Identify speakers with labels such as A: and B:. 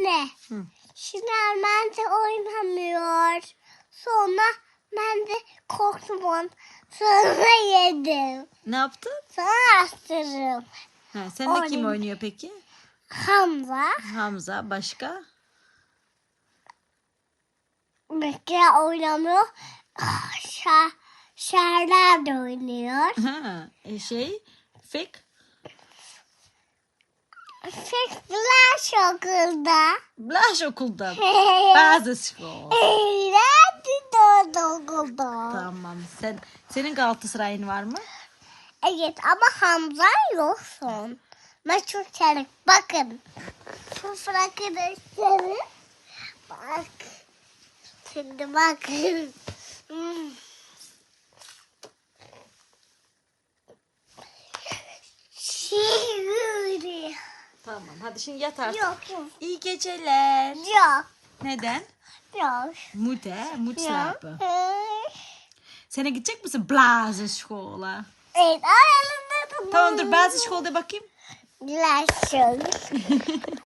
A: Ne?
B: Hı.
A: Şimdi ben de oynamıyor. Sonra ben de korktum on. Sonra yedim.
B: Ne yaptın?
A: Sonra astırdım.
B: Ha, seninle kim
A: Oynayayım.
B: oynuyor peki?
A: Hamza.
B: Hamza. Başka?
A: Bekle oynamıyor. Ah, Şa şehirler de oynuyor.
B: Ha, e, şey. Fik.
A: Festival okulda.
B: Blaş okulda. Bazı school.
A: De okulda.
B: Tamam. Sen senin Galatasaray'ın var mı?
A: Evet ama Hamza yoksun. Ben çok çabuk. Bakın. Sıfır arkadaşlarım. Bak. Şimdi bakın. Hmm. Şimdi.
B: Tamam. Hadi şimdi yat artık.
A: Yok.
B: İyi geceler.
A: Yok.
B: Neden?
A: Yok.
B: Mute, mut slapen. Sen gidecek misin basisschool'a?
A: Evet.
B: Tamam dur de bakayım.
A: Lasın.